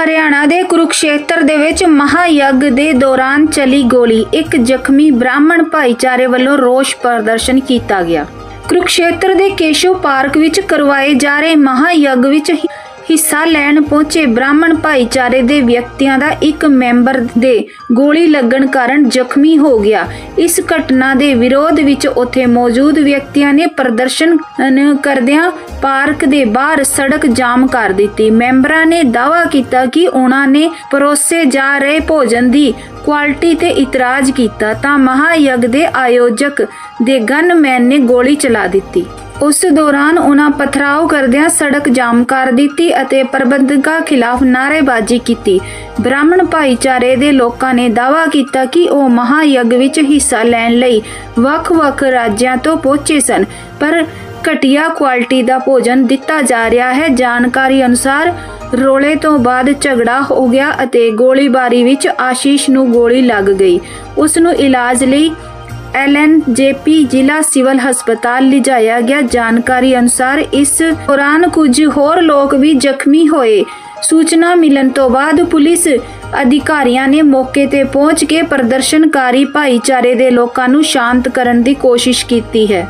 ਹਰਿਆਣਾ ਦੇ ਕੁਰੂਕਸ਼ੇਤਰ ਦੇ ਵਿੱਚ ਮਹਾਯੱਗ ਦੇ ਦੌਰਾਨ ਚਲੀ ਗੋਲੀ। ਇੱਕ ਜ਼ਖਮੀ ਬ੍ਰਾਹਮਣ ਭਾਈਚਾਰੇ ਵੱਲੋਂ ਰੋਸ ਪ੍ਰਦਰਸ਼ਨ ਕੀਤਾ ਗਿਆ। ਕੁਰੂਕਸ਼ੇਤਰ ਦੇ ਕੇਸ਼ਵ ਪਾਰਕ ਵਿੱਚ ਕਰਵਾਏ ਜਾ ਰਹੇ ਮਹਾਯੱਗ ਵਿੱਚ ਹਿੱਸਾ ਲੈਣ ਪਹੁੰਚੇ ਬ੍ਰਾਹਮਣ ਭਾਈਚਾਰੇ ਦੇ ਵਿਅਕਤੀਆਂ ਦਾ ਇੱਕ ਮੈਂਬਰ ਦੇ ਗੋਲੀ ਲੱਗਣ ਕਾਰਨ ਜ਼ਖਮੀ ਹੋ ਗਿਆ। ਇਸ ਘਟਨਾ ਦੇ ਵਿਰੋਧ ਵਿੱਚ ਉੱਥੇ ਮੌਜੂਦ ਵਿਅਕਤੀਆਂ ਨੇ ਪ੍ਰਦਰਸ਼ਨ ਕਰਦਿਆਂ ਪਾਰਕ ਦੇ ਬਾਹਰ ਸੜਕ ਜਾਮ ਕਰ ਦਿੱਤੀ। ਮੈਂਬਰਾਂ ਨੇ ਦਾਅਵਾ ਕੀਤਾ ਕਿ ਉਹਨਾਂ ਨੇ ਪਰੋਸੇ ਜਾ ਰਹੇ ਭੋਜਨ ਦੀ ਕੁਆਲਿਟੀ ਤੇ ਇਤਰਾਜ਼ ਕੀਤਾ ਤਾਂ ਮਹਾਯੱਗ ਦੇ ਆਯੋਜਕ ਦੇ ਗਨਮੈਨ ਨੇ ਗੋਲੀ ਚਲਾ ਦਿੱਤੀ। ਉਸ ਦੌਰਾਨ ਉਹਨਾਂ ਪਥਰਾਓ ਕਰਦਿਆਂ ਸੜਕ ਜਾਮ ਕਰ ਦਿੱਤੀ ਅਤੇ ਪ੍ਰਬੰਧਕਾਂ ਖਿਲਾਫ ਨਾਅਰੇਬਾਜ਼ੀ ਕੀਤੀ। ਬ੍ਰਾਹਮਣ ਭਾਈਚਾਰੇ ਦੇ ਲੋਕਾਂ ਨੇ ਦਾਅਵਾ ਕੀਤਾ ਕਿ ਉਹ ਮਹਾਯੱਗ ਵਿੱਚ ਹਿੱਸਾ ਲੈਣ ਲਈ ਵੱਖ-ਵੱਖ ਰਾਜਿਆਂ ਤੋਂ ਪਹੁੰਚੇ ਸਨ, ਪਰ ਘਟੀਆ ਕੁਆਲਿਟੀ ਦਾ ਭੋਜਨ ਦਿੱਤਾ ਜਾ ਰਿਹਾ ਹੈ। ਜਾਣਕਾਰੀ ਅਨੁਸਾਰ ਰੋਲੇ ਤੋਂ ਬਾਅਦ ਝਗੜਾ ਹੋ ਗਿਆ ਅਤੇ ਗੋਲੀਬਾਰੀ ਵਿੱਚ ਆਸ਼ੀਸ਼ ਨੂੰ ਗੋਲੀ ਲੱਗ ਗਈ। ਉਸ ਨੂੰ ਇਲਾਜ ਲਈ ਐਲਐਨਜੇਪੀ ਜ਼ਿਲ੍ਹਾ ਸਿਵਲ ਹਸਪਤਾਲ ਲਿਜਾਇਆ ਗਿਆ। ਜਾਣਕਾਰੀ ਅਨੁਸਾਰ ਇਸ ਦੌਰਾਨ ਕੁਝ ਹੋਰ ਲੋਕ ਵੀ ਜ਼ਖਮੀ ਹੋਏ। ਸੂਚਨਾ ਮਿਲਣ ਤੋਂ ਬਾਅਦ ਪੁਲਿਸ ਅਧਿਕਾਰੀਆਂ ਨੇ ਮੌਕੇ ਤੇ ਪਹੁੰਚ ਕੇ ਪ੍ਰਦਰਸ਼ਨਕਾਰੀ ਭਾਈਚਾਰੇ ਦੇ ਲੋਕਾਂ ਨੂੰ ਸ਼ਾਂਤ ਕਰਨ ਦੀ ਕੋਸ਼ਿਸ਼ ਕੀਤੀ ਹੈ।